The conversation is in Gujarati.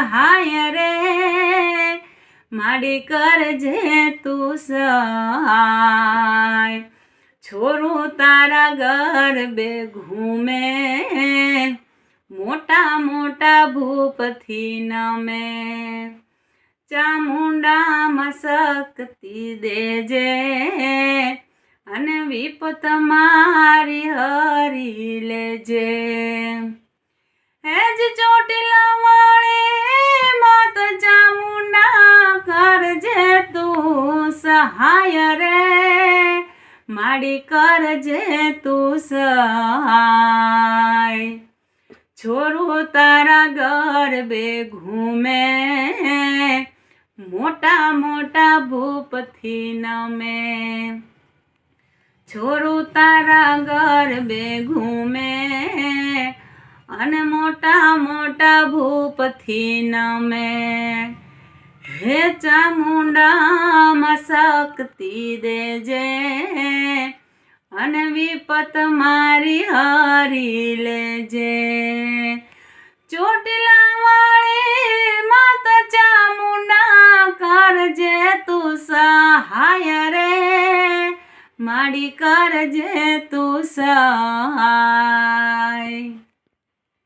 સહાય રે. માડી કરજે તું સહાય. છોરું તારા ગરબે ઘૂમે. મોટા મોટા ભૂપથી નમે. ચામુંડામાં શક્તિ દેજે. અને વિપત મારી હરી લેજે. હેજ ચોટીલા કરજે તું સહાય રે માડી કરજે તું સહાય. છોરું તારા ગરબે ઘૂમે, મોટા મોટા ભૂપથી નમે. છોરું તારા ગરબે ઘૂમે, અને મોટા મોટા ભૂપથી નમે. હે ચામુંડામાં શક્તિ દેજે. અને વિપત મારી હરી લેજે. ચોટલા વાળી માત ચામુંડા કરજે તું સહાય રે. માડી કરજે તું સહાય